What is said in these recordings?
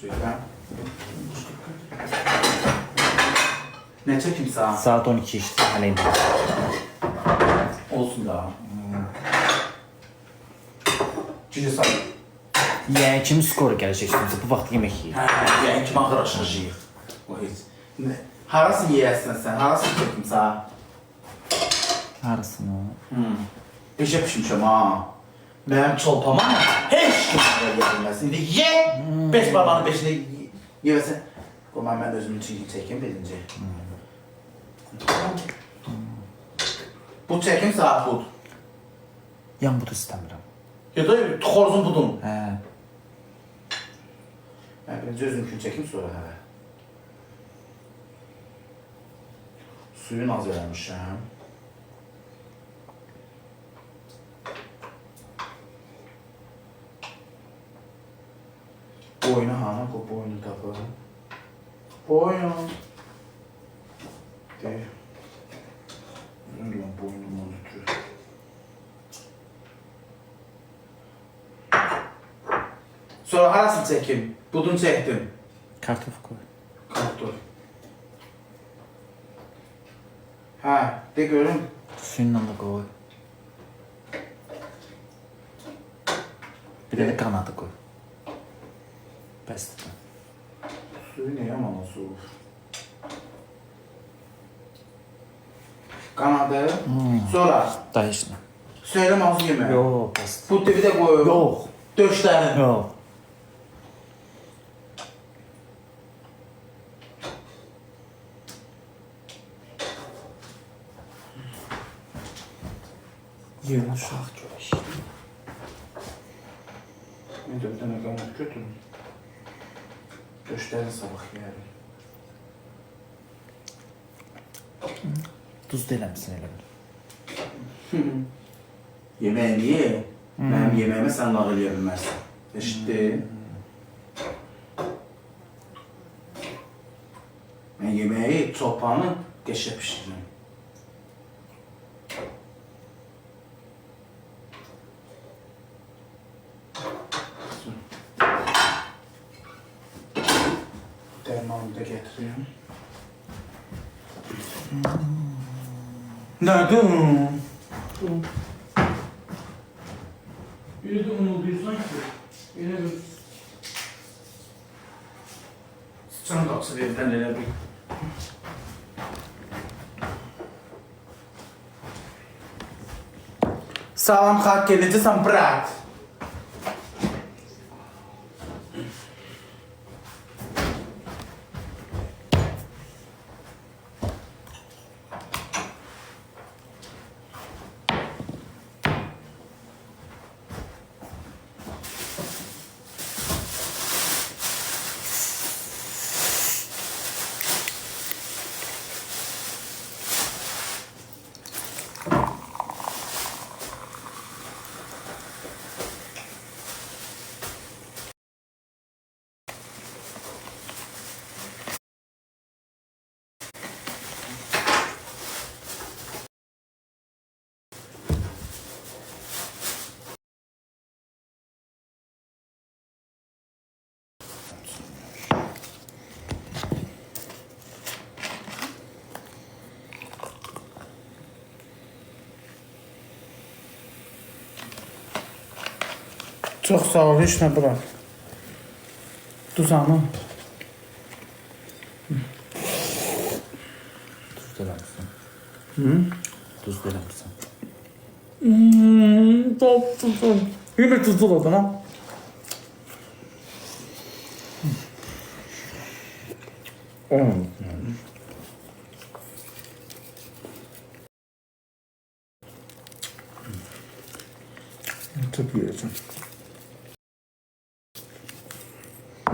Şöyle. Ne çekeyim sana? Saat 12 işte haleyim. Olsun da. Cici say. Yani kimin skoru gelecek şimdi bu vakit yemek yiyir. Hə, yəni ki, mağara açacağıq. O. Nə? Harası yeyəsən sən? Harası çəkim sən? Arasını. Hmm. Beşə pişmişəm ha. Mənim çolpama heç bilməz. İndi ye! Beş babanın beşini ye- yeyəsən. Qoy mən mən özüm üçün çəkim birinci. Bu çəkim saat bud. Yan budu istəmirəm. Ya da xoruzun budun. Hə. Mən birinci özümkünü çəkim sonra hə. Suyun az eləmişəm. Boynu hana, bu boynu tapı. Boynu. De. Lan boynumu unutuyor. Sonra harasını çəkim? Budun çəkdim. Kartof koy. Kaptor. Ha, de görüm. Suyunla da koy. Bir de kanadı koy. Bəsdir. Suyu ne yaman o su? Kanadı. Sonra Dayışla. söyle mazı yeme. Yox, bəsdir. Put bir de koy. Yox. Döşlerin. Yox. Yerin uşaq görək. Ne de bir tane kanat Döşlerin sabah da eləmisən elə bil. Yemeğini ye. Benim yemeğime sen lağ eləyə Eşittin? Ben yemeği çopanı geçe pişiririm. Nerede? Biri de unulduysan ki. Yine bir... Sıçan kapsı evden elə bir... Salam xalq necəsən brat? Çox sağ ol, nə bırak. Duzanı. Duz da eləmisən. Hı? Duz da eləmisən. Hmm, çok tuzlu. Yine tuzlu oldu lan. On. Çok yiyeceğim.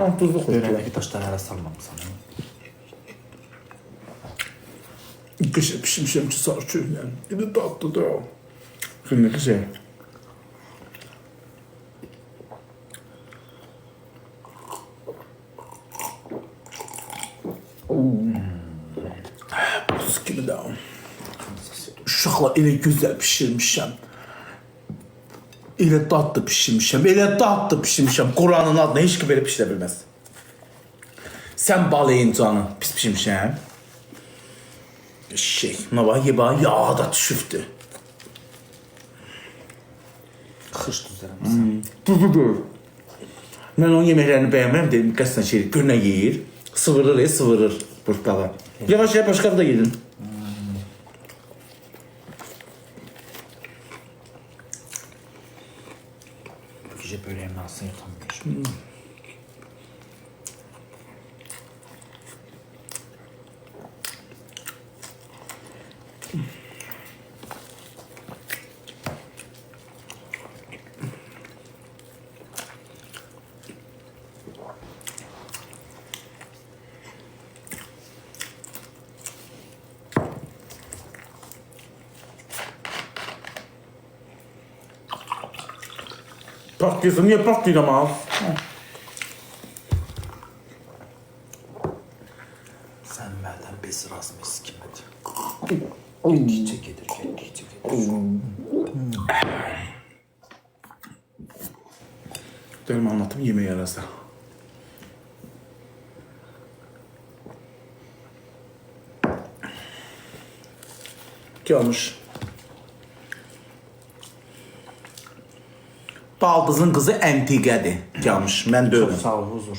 Lan tuzlu koy. Öyrəndəki daşları hələ salmamısan. Kışa pişmişim ki sarçıyor yani. De tatlı da o. Şimdi şey. Buz gibi de o. Uşaqla elə gözəl pişirmişəm. Elə dadlı pişirmişəm, elə dadlı pişirmişəm. Quranın adına heç kim belə pişirə bilməz. Sən balayın canı. Pis pişmişəm. Şey, nə var? Yeba yağ da düşübdü. Xış düzərəm. Dududur. Mən onun yeməklərini bəyənmirəm dedim, qəsdən şey, günə yeyir. Sıvırır, e, sıvırır burtqalı. Yavaş yavaş başqa da yedin. Gecə böləyimin alsın yatamayacağım. Patlıyorsun, niye patlıyor ama? Sən məndən bez razı kimədir. Getdikcə gedir, getdikcə gedir. Benim anlatım yemeği arası. Gelmiş. Baldızın kızı Entiqədir. Gelmiş. Mən Çox deyirəm. sağ ol, huzur.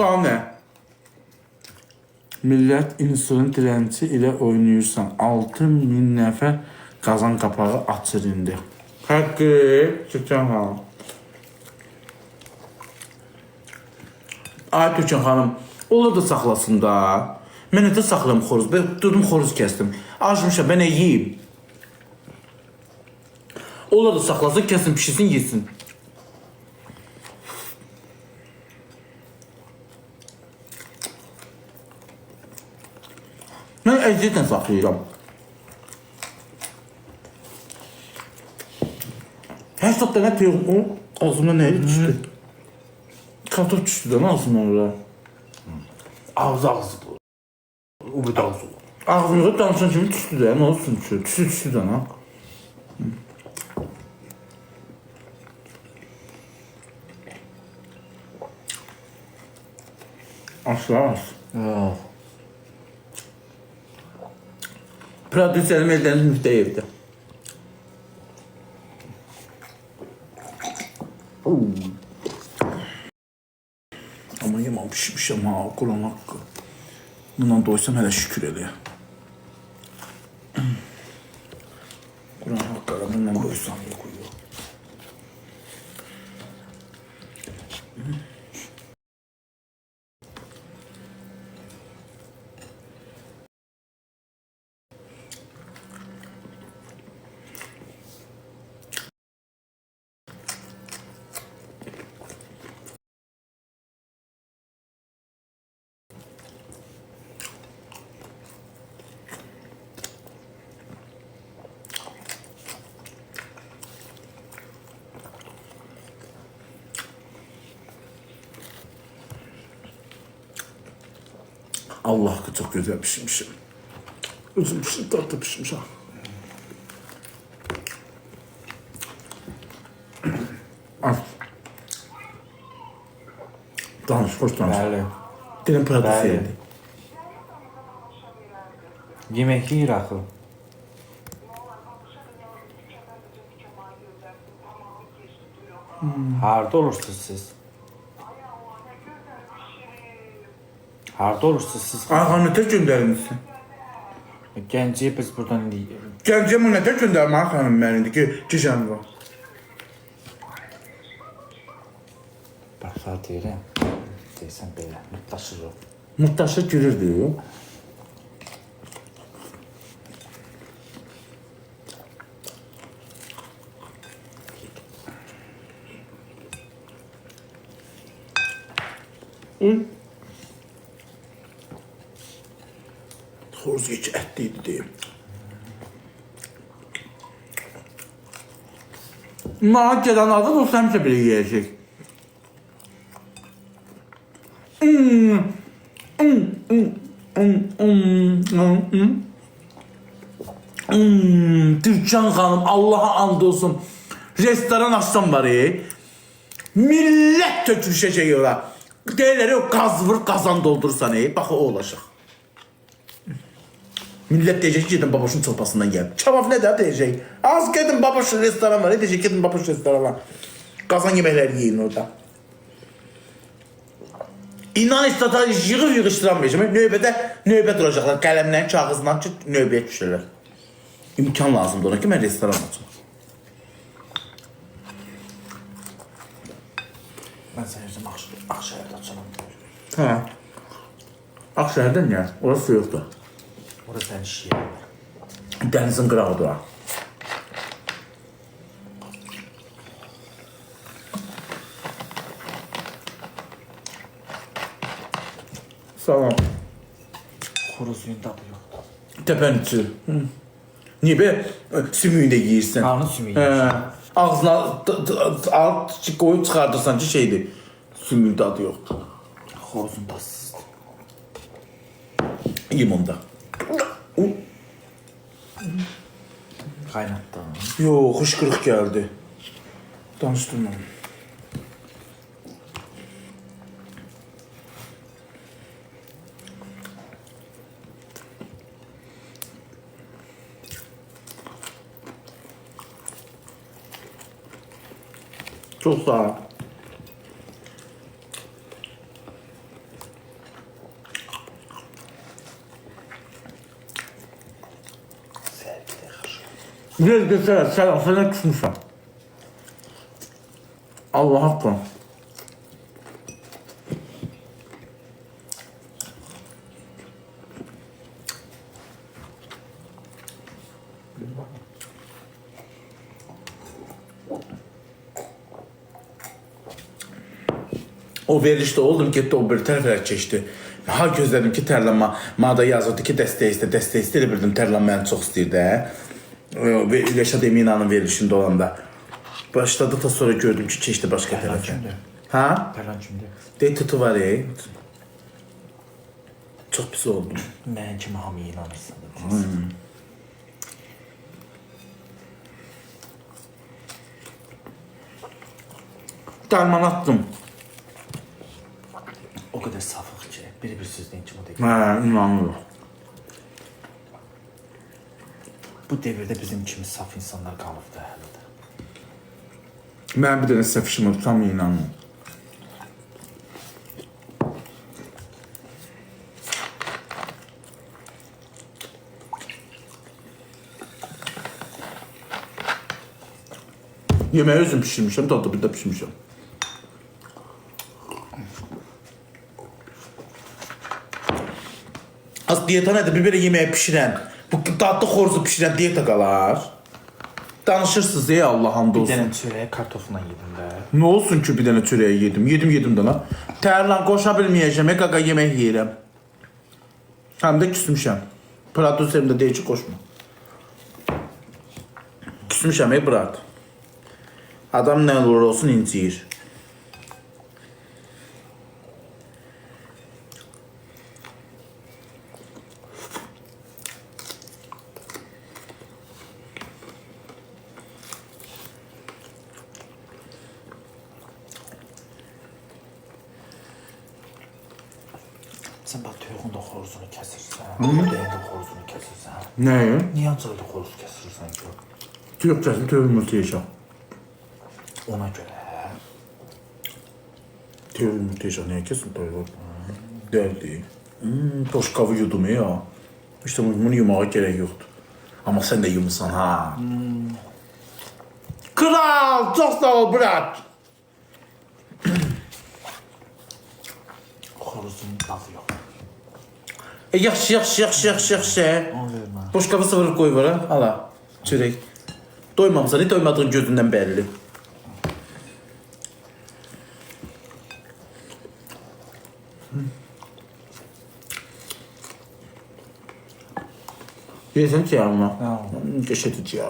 Nə? Millət insulin direnci ilə oynayırsan. 6000 nəfər qazan qapağı açır indi. Haqqı, Türkan xanım. Ay Türkan xanım, olur da saxlasın da. Mən necə saxlayım xoruz? Ben durdum xoruz kəsdim. Acmışam, ben yeyeyim. Olur da saxlasın, kəsin, pişirsin, yesin. Mən əziyyətlə saxlayıram. Hər saat dənə peyğum, o ağzıma nə düşdü? Kartof düşdü də ağzıma ora. Ağız ağzı bu. O bir ağzı. Ağzımda danışan kimi düşdü də, nə olsun ki? Düşdü düşdü də, nə? Asla az. Yox. Prodüserim Eldəniz Müftəyevdir. Amma yaman pişmişəm ha, Quran haqqı. Bundan doysam hələ şükür elə. Quran haqqı ara, bundan doysam. Allah haqqı çox gözəl pişirmişim. Özüm pişirib, tatlı pişirmişim. Al. Danış, xoş danış. Bəli. Dilim prodüserdir. Yemək yeyir axı. Harda olursunuz siz? Harda olursunuz siz? Ağanətə göndərmişsin. Gəncəyə biz buradan indi Gəncə nətə göndərmə xanım mənim ki, gecən var. baxsa deyirəm. Deyirsən belə, mutlaşır o. Muttaşı gülürdü. Xoruz heç Orziç ettiydi diye. Malatya'dan adı Dostan bile gelecek. Türkcan Hanım Allah'a andolsun. Restoran açsam bari. Millet tökülüşecek yola. Deyirlər, o qaz vur, qazan doldur səni. Bax o olacaq. Millet diyecek ki gidin baboşun sopasından yap. Çabaf ne der diyecek. Az gidin baboş restorana ne diyecek gidin baboş restorana. Kazan yemekler yiyin orada. İnan istata yığıb yığışdıramayacağım. Növbədə növbə duracaqlar. Qələmdən, kağızdan ki növbəyə düşürlər. İmkan lazımdır ona ki mən restoran açım. Mən səhərcəm Axşəhərdə açaram. Hə. Axşəhərdə niyə? Orası soyuqdur. Orası hani aynı şey. Denizin kralıdır ha. Salam. Kuru suyun tadı yok. Tepençi. Niye be? Sümüğünü de giyirsin. Karnı sümüğü He. Ağzına alt koyup çıkartırsan ki şeydi. Sümüğün tadı yok. Horozun tatsız. İyiyim onda. Un. Kaynattı ama. Yo hışkırık geldi. Tanıştım onu. Çok sağ ol. Gel götür, selam, sana küsmüşəm. Allah haqqı. O verilişdə oldum, getdi o bir tərəfə keçdi. Ha gözlədim ki, tərlənmə. Mənə yazırdı ki, dəstək istə, dəstək istə. Elə bildim tərlənməni çox istəyirdi, hə ve yaşadığım inanın verilişinde olanda. Başladı da sonra gördüm ki çeşitli başka tarafı. Ha? Karançimde. De tutu var ya. Çok pis oldum. Hmm. Ben kim hamı inanırsın. Hmm. Derman attım. O kadar safık ki. Biri bir sözden kim o da. He, inanıyorum. bu devirde bizim içimiz saf insanlar kalıbdı herhalde. Ben bir tane saf işimi tutam inanmıyorum. Yemeği özüm pişirmişim, tatlı bir de pişirmişim. Az diyet anaydı bir böyle yemeği pişiren, dadlı xoruzu pişirən diyeta qalar. Danışırsınız ey Allah hamd Bir dənə çörəyə kartofla yedim də. Ne olsun ki bir dənə çörəyi yedim. Yedim yedim dana. Tərlan qoşa bilməyəcəm. Qaqa yemək yeyirəm. Həm də küsmüşəm. Prodüserim də deyir ki, qoşma. Küsmüşəm ey brat. Adam nə olur olsun inciyir. horozunu kesersen, dəyəndə horozunu kesersən. Nəyi? Niyə ancaq horoz kəsirsən ki? Türkçəsi tövbe yumurta yaşa. Ona görə Tövbe yumurta yaşa. Niye kesin tövbe? Deldi. Hmm, toşkavı yudum ya. İşte bunu yumağa gerek yoktu. Ama sen de yumursan ha. Kral çok sağ ol bırak. E yaxshi, yaxshi, yaxshi, yaxshi, yaxshi. Olaverma. Boshqa bir qo'yib bora, ala. Cho'rak. To'ymamsan, to'ymadığın gözündən belli. Yesen ciğer? Ya. Geçeti ciğer.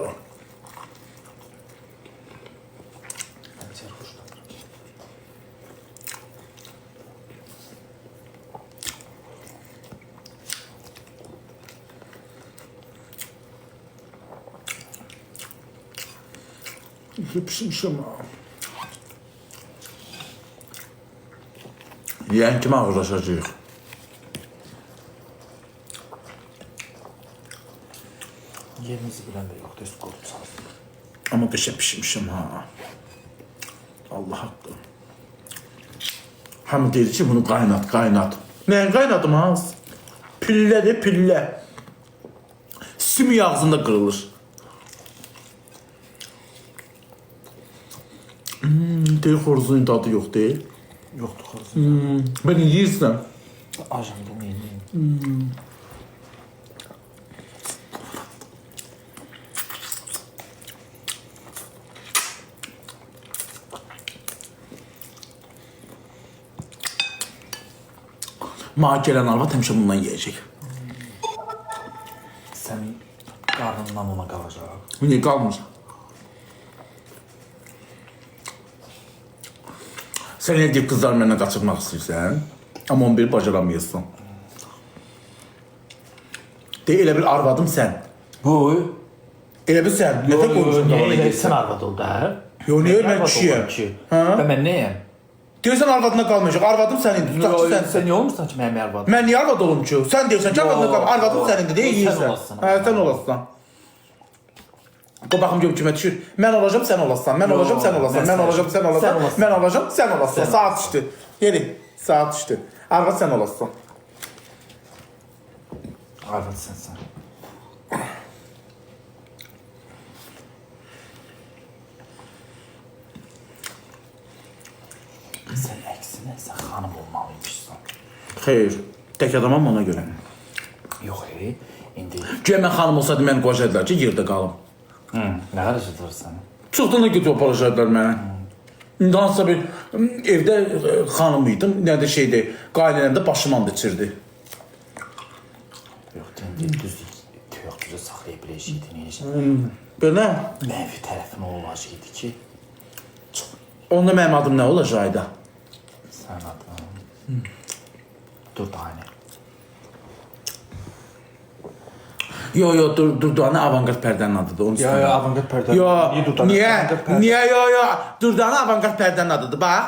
Pişmişim ha. Yiyən kimi ağırlaşacaq. Yerinizi bilen de yoktu üst korkusal. Ama qışa pişmişim ha. Allah haqqı. Hamı deyir ki bunu qaynat, qaynat. Mən qaynadım ha? Pillədir, pillə. Sümük ağzında qırılır. Hmm, deyir xoruzun dadı yox deyil. Yoktu korkusal. Hmm, ben yeyirsən. Ajanda neyini? Mənə gələn arvad həmişə bundan yeyəcək. Senin karnından ona kalacak. Niyə qalmır? Sən elə deyib qızlar məndən qaçırmaq istəyirsən, amma 11 bacaramıyorsun. De elə bir arvadım sən. Bu? Elə bir sən. Nə də qoymuşsun Niye dalana sen getsən. arvad oldu ha? Yo, niye ben kişiyim? ki? Ha? Ben ben neyim? Deyirsən arvadına qalmayacaq. Arvadım sən indi. Tutaqçı Yo, sən. Sen niye olmuşsun ki benim arvadım? Mən niyə arvad olum ki? Sən deyirsən ki, arvadına Yo, qalma. Arvadım yo. sən indi deyə sən yeyirsən. olasın. Hə, sən olasan. Baxım görüm kimə düşür. Mən olacağam, sən olasan. Mən Yo, olacağam, sən olasan. mən Mən sən- sən sən olasan. Mən olacağım, sən olasan. Sən Saat düşdü. Yeri. Saat düşdü. Arvad sən olasan. Arvad sensin. Sen eksine sen hanım olmalıymışsın. Xeyr. Tək adamam ona görə. Yok hey, indi Güya mən xanım olsaydım mən qoyacaqdılar ki, yerdə qalım. Hı, ne kadar acıdır sana? Çoxdan da götürüb aparacaqdılar mənə. İndi hansısa bir evdə e, xanım idim, nə də şeydir, qaynənəmdə başım and içirdi. Yok indi düzdür, yok düzü saxlayabiləcəkdi neyəcək. Belə? Mənfi tərəfin o olacaqdı ki, Onda mənim adım nə olacaqdı? sən adın Durdani. Yo yo dur Durdane avantgard pərdənin adıdır. Onu istəmirəm. avantgard pərdə. Yo, niyə? Niyə yo yo? Durdane avantgard pərdənin adıdır. Bax.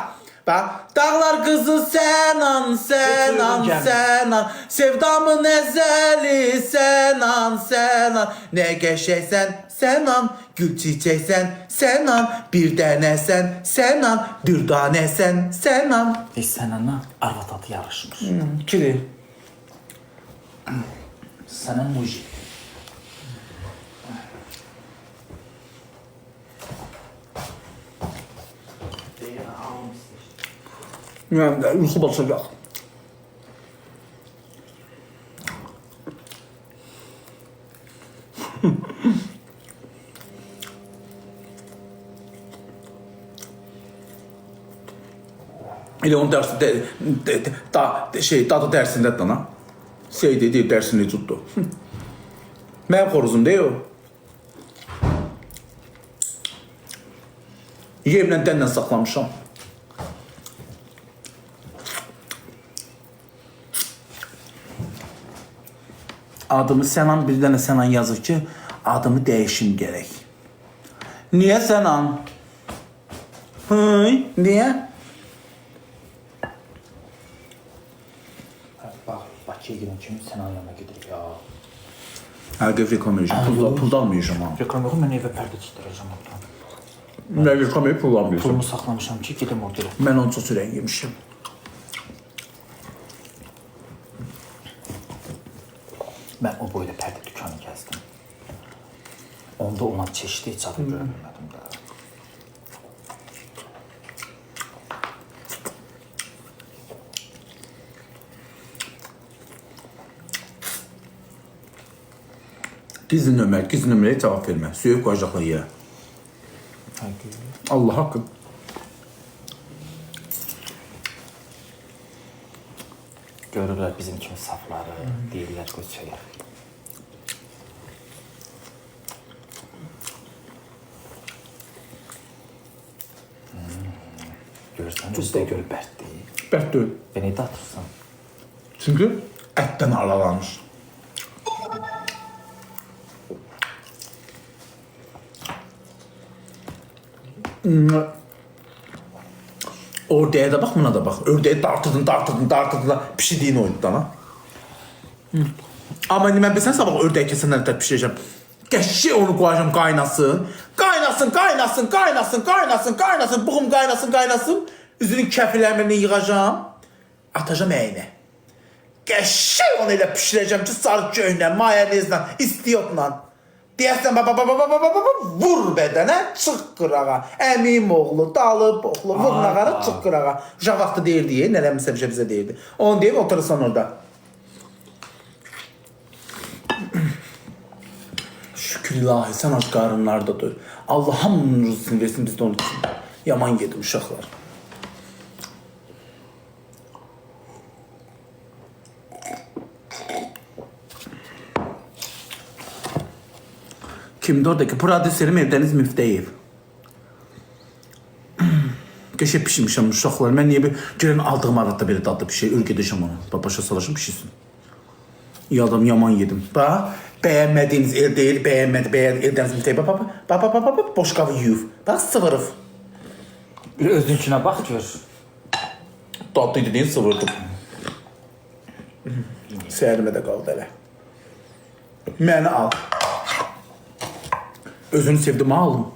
Bax. Dağlar qızı sənan, sənan, Heç uyğun sənan. Sevdamın əzəli sənan, sənan. Nə qəşəksən, sənan. Gül çiçəksən, sənan. Bir dənəsən, sənan. Dürdanəsən, sənan. Biz sənənlə arvad adı yarışmış. Kiri. Sənən muji. Yəni də yuxu basacaq. Elə onun dərsi də, də, də, da, də, şey dadı dərsində dana. Şey dedi dərsini tutdu. Mənim xoruzum deyil o. Yemlə Adımı Sənan bir dənə Sənan yazır ki, adımı dəyişim gərək. Niyə Sənan? Hıy, niyə? Bax, Bakıya gedən kimi sən yanına gedirik ya. Reklam edəcəm. Pul, pul da almayacağam ha. Reklam yox, mən evə pərdə çıxdıracağım oradan. Reklam edib pul almayacağam. Pulumu saxlamışam ki, gedim orada. Mən onu çox ürək. Mən o boyda pərdə dükanı gəzdim. Onda ona çeşitli heç adı bilmədim də. Gizli nömrə, gizli nömrəyə cavab vermə. Söyüb qoyacaqlar yerə. Allah haqqı. Bizim kimi safları, deyirlər qoy çəyər. Görürsən, üzdə görə bərtdir. Bərk deyil. Beni də atırsan. Çünki ətdən aralanmış. Oraya da bak, buna da bak. Ördeği dartırdın, dartırdın, dartırdın. Pişirdiğin oyundu lan. Amma indi mən bilsən sabah ördək kəsənləri də pişirəcəm. Qəşşi onu qoyacam qaynasın. Qaynasın, qaynasın, qaynasın, qaynasın, qaynasın, buğum qaynasın, qaynasın. Üzünün kəfilərini yığacam. Atacam əyinə. Qəşşi onu elə pişirəcəm ki, sarı köhnə, mayonezlə, istiyotla. Deyəsən baba baba baba baba vur bədənə, çıx qırağa. Əmim oğlu, dalıb oğlu, vur nağara, çıx qırağa. Uşaq vaxtı deyirdi, nələmisə bir şey bizə deyirdi. Onu deyib oturursan orada. Şükür ilahi sen aç karınlarda dur. Allah hamının rızkını versin biz de için. Yaman yedim uşaklar. Kimdi oradaki? Prodüserim Evdeniz Müfteyev. Keşke pişirmişim uşaklar. Ben niye bir görün aldığım arada böyle tatlı bir şey. Ürgedişim onu. Başa salaşım pişirsin. İyi adam yaman yedim. Bak beğenmediğiniz el beğen elden zımtayı. Bak bak bak bak bak bak bak boş kavı yiyuf. Bak sıvırıf. Bir özünkünə bax gör. Tatlı dediğin sıvırdım. Səhərimə də qaldı elə. Məni al. Özünü sevdim alım.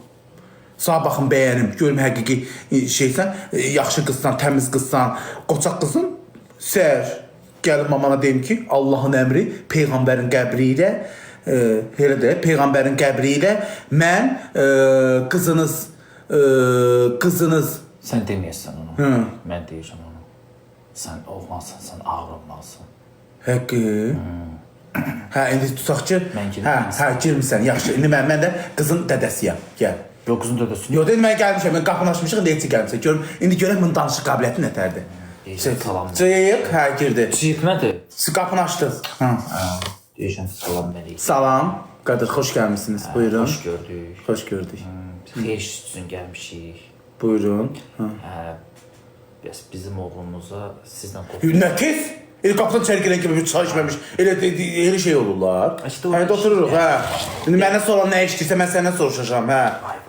Sağ baxın bəyənim, görüm həqiqi e, şeysən, e, yaxşı qızsan, təmiz qızsan, qoçaq qızın. Səhər gəlib mamana deyim ki, Allahın əmri peyğəmbərin qəbri ilə e, elə də peyğəmbərin qəbri ilə mən e, qızınız e, qızınız Sən deməyəsən onu. Hı. Mən deyəcəm onu. Sən oğlansan, sən ağır olmalısan. Həqqi. Hə, indi tutaq ki, Mən girdim. hə, hə, girmisən, yaxşı. İndi mən mən də qızın dədəsiyəm. Gəl. Yox qızın dödəsini. Yo, dedim mən gəlmişəm, mən qapını açmışıq, indi heç gəlmişəm. Görüm, indi görək bunun danışıq qabiliyyəti nətərdir. Deyəcəm salam. Cıyıq, hə, girdi. Çiyik nədir? Siz qapını açdınız. Hə. Deyəcəm salam mələk. Salam. Qardaş, xoş gəlmisiniz. Buyurun. Xoş gördük. Xoş gördük. Xeyir üçün gəlmişik. Buyurun. Hə. Hə, bəs bizim oğlumuza sizdən qorxuyor. Nə içəri girən kimi çay içməmiş. Elə elə şey olurlar. İşte Hə, o- otururuq, hə. İndi məndən sonra nə içdirsə mən səndən soruşacağam, hə.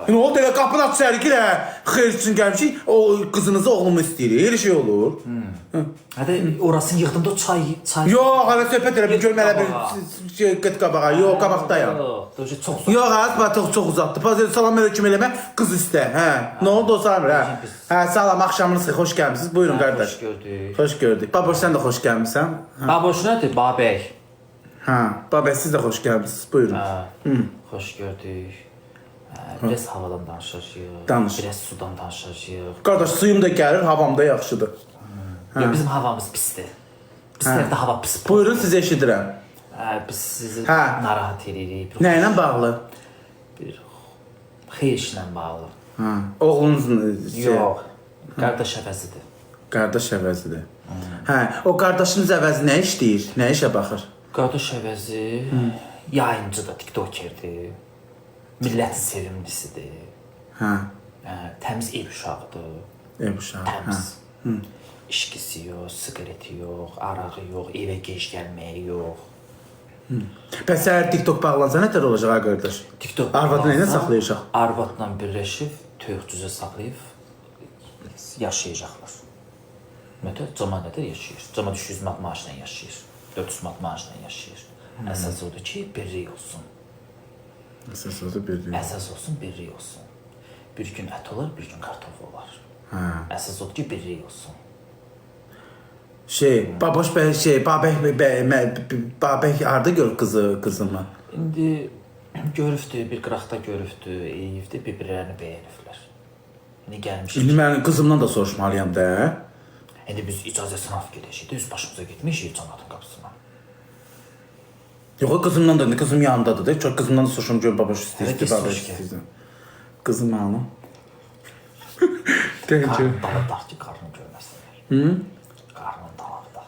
Ne oldu elə qapını aç hə. Xeyir üçün gəlmişik. O qızınızı oğlumu istəyir. Elə şey olur. Hədə orasını yığdım da çay çay. Yox, hələ söhbət elə bir görmə elə Qabağa. bir şey get qabağa. Yox, qabaqdayam. Yox, çox Yox, az çox çox uzatdı. Pazar salam aleyküm eləmə, qız istə, hə. Nə oldu o Samir, hə? Hə, salam, axşamınız xeyir, xoş gəlmisiniz. Buyurun qardaş. Xoş gördük. Xoş gördük. Baba sən də xoş gəlmisən. Baboş nədir? Babək. Hə, baba siz də xoş gəlmisiniz. Buyurun. Hə, xoş gördük. Hə, Biraz havadan danışacağıq. Danış. Biraz sudan danışacağıq. Qardaş, suyum da gəlir, havam da yaxşıdır. Yox, bizim havamız pisdir. Biz tərəfdə hava pis. Buyurun, sizi eşidirəm. Hə, biz sizi Hə. narahat edirik. Nə ilə bağlı? Bir xeyir işlə bağlı. Hə, oğlunuzun şey, Yox, qardaş əvəzidir. qardaş əvəzidir. Hə, o qardaşınız əvəzi nə işləyir? Nə işə baxır? Qardaş əvəzi yayımcıdır, tiktokerdir. Millətin sevimlisidir. Hə, Hə, təmiz ev uşağıdır. ev uşağı. Hə. Təmiz. İşkisi yox, siqareti yox, arağı yox, evə gec gəlməyi yox. Bəs səhər TikTok bağlansa nə tər olacaq ha qardaş? TikTok Arvadını bağlansa, saxlayacaq. Arvadla birləşib toyuqcuzə saxlayıb yaşayacaqlar. Mətə cama qədər yaşayır. Cama 300 manat maaşla yaşayır. 400 manat maaşla yaşayır. Əsas odur ki, birlik olsun. Əsas odur bir. Əsas olsun, birlik olsun. Bir gün ət olar, bir gün kartof olar. Hə. Əsas odur ki, birlik olsun. Şey, baboş bəy şey, babək bəy, mə- babək harda gör qızı, qızımı? İndi görübdü, bir qıraqda görübdü, eyibdi, bir-birlərini bəyəniblər. İndi gəlmişik. İndi mən qızımdan da soruşmalıyam da. İndi biz icazə sınaf gedəcəyik, öz başımıza getmişik cəmaatın qapısına. Yox, qızımdan da, qızım yanındadır da. Çox qızımdan da soruşum ki, baboş soruş gəl. istəyir. Qızım hanı? Gəl gör. Qarnın dalı dağ ki, qarnını görməsinlər. Hı? Qarnın dalı dağ.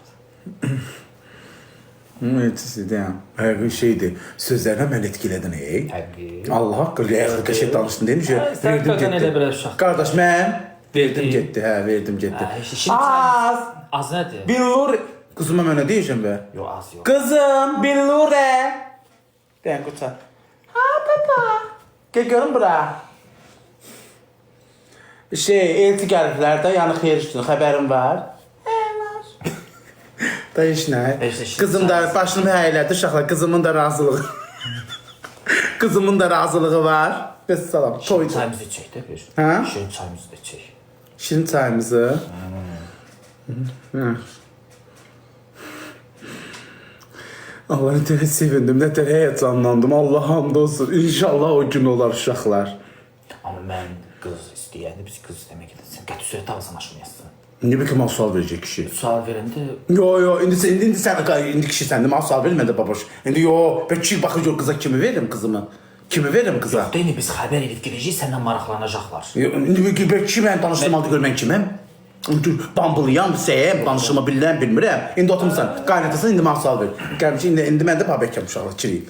Müthiş deyəm. Həqiqi şeydir. Sözlərinə mən etkilədin ey. Həqiqi. Allah haqqı, rəyəxə şey danışdın demiş. Hə, sən qaqan elə belə uşaq. Qardaş mən verdim Verdi. getdi, hə, verdim işte şimdi Az. Az nədir? Billur. Mən nə deyəcəm bə? Yox, az yox. Kızım, billure. Deyən quta. Ha papa. Gel görün bura. Şey, elti gəliblər də, yəni xeyir üstün xəbərin var? Da heç nə. Heç nə. Qızım da başını həylədi uşaqlar, qızımın da razılığı. qızımın da razılığı var. Bəs salam. Toy. Çayımızı içək də bir. Hə? Şirin çayımızı da içək. Şirin çayımızı. Hı. Allah ne kadar sevindim, ne kadar heyecanlandım. Allah hamd olsun. İnşallah o gün olar uşaqlar. Amma mən qız istəyəndə biz qız demək edirsən. Sən qəti sürətə alsan aşmayasın. Ne ki mal sual verecek kişi. Sual verəndə Yo yo indi sen indi, indi sen indi kişi sende mal sual vermedi baboş. İndi yo ben çiğ bakıcı kıza kimi veririm kızımı? Kimi veririm kıza? Deyini biz xəbər edib gedəcəyik, səndən maraqlanacaqlar. Yo, İndi bir ben kişi ben danıştırmadı gör ben kimim? Dur, bambılıyam, seyem, danışımı bilirəm, bilmirəm. İndi oturmuşsan, qaynatasın, indi mal sual ver. Gəlmiş, indi, indi mən də babəkəm uşaqlar, çiriyim.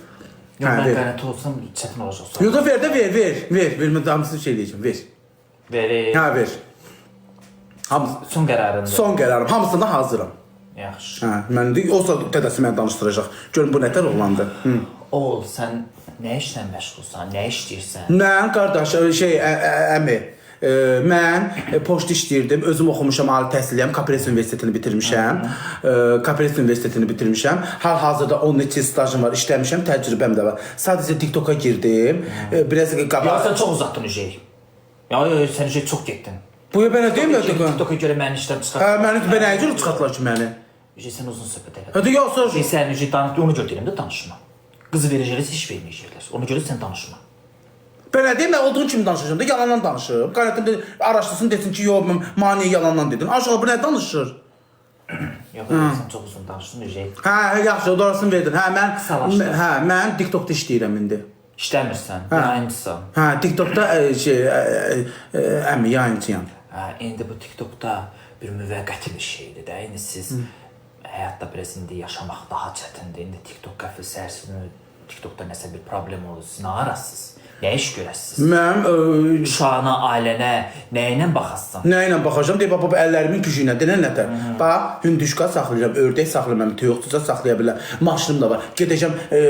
Yox, Hə, mən qənəti olsam çətin olacaq sual. Da ver de ver, ver, ver. Ver, ben damısını şey diyeceğim, ver. Verir. Ha ver. Hamısı, Son qərarında. son qərarım, hamısında hazıram. Yaxşı. Hə, mən də olsa dədəsi məni danışdıracaq. Görün bu nətər oğlandı. Hı. Oğul, sən nə işlə məşğulsan, nə işləyirsən? Mən qardaş şey ə, ə, əmi ə, mən e, poçt işləyirdim. Özüm oxumuşam, ali təhsiliyəm. Kapres Universitetini bitirmişəm. Ə, Kapres Universitetini bitirmişəm. Hal-hazırda 10 neçə stajım var, işləmişəm, təcrübəm də var. Sadəcə TikToka girdim. Ə, biraz Ya qabaq. sən çox uzatdın Ücey. Ya yo, sən Ücey çox getdin. Bu belə deyilmi? TikToka görə mənim işlərimi çıxart. Hə, məni belə necə çıxartdılar ki məni? Sən uzun söhbət elə. Hadi yox, sor. Sən Ücey danış, onu deyirəm də danışma. Qızı verəcəklər, heç verməyəcəklər. Ona görə sən danışma. Belə deyim, mən olduğum kimi danışacağam da, yalandan danışıb. Qaynatım dedi, araşdırsın, desin ki, yox, maniyə yalandan dedim. Aşağı bu nə danışır? Yox, sən çox uzun danışdın Ücey. Hə, yaxşı, orasını verdin. Hə, mən hə, mən TikTokda işləyirəm indi. İşləmirsən, yayıncısan. Hə, TikTokda ə, şey ə, ə, ə, əmi yayıncıyam. Hə, indi bu TikTokda bir müvəqqəti bir şeydir də. İndi siz həyatda biraz indi yaşamaq daha çətindir. İndi TikTok qəfil səhərsin, TikTokda nəsə bir problem olur. Siz nə arasınız? Nə iş görəsiniz? Mən ə, Uşağına, ailənə, nə ilə baxasan? nə ilə baxacağam? Deyib, baba, əllərimin gücü ilə denən nətər? Bax, hündüşka saxlayacağam, ördək saxlayacağam, toyuqçuca saxlaya bilərəm. Maşınım da var. Gedəcəm ə,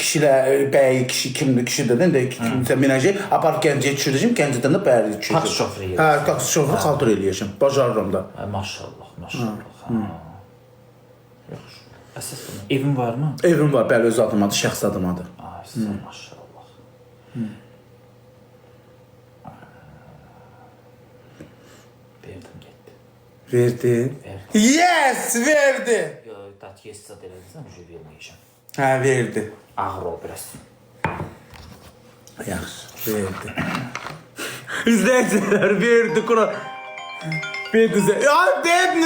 kişilər, bəy, kişi kimdir, kişidir, nə də kimsə minəcək, aparıb Gəncəyə düşürəcəm, Gəncədən də bəri düşürəcəm. Taksi şoförü Hə, taksi şoförü xaltur eləyəcəm. Bacarıram da. Hə, maşallah, maşallah. Əsas. Evin varmı? Evim var, bəli, öz adımadır, şəxs adımadır. Ay, sən maşallah. Verdim getdi. Verdi. Verdi. Yes, verdi. Yo, dat yesad elədiysən, ucu verməyəcəm. Hə, verdi. Ağır ol biraz. Yaxşı, verdi. İzləyicilər verdi, qura. Verdi. Ya, verdi.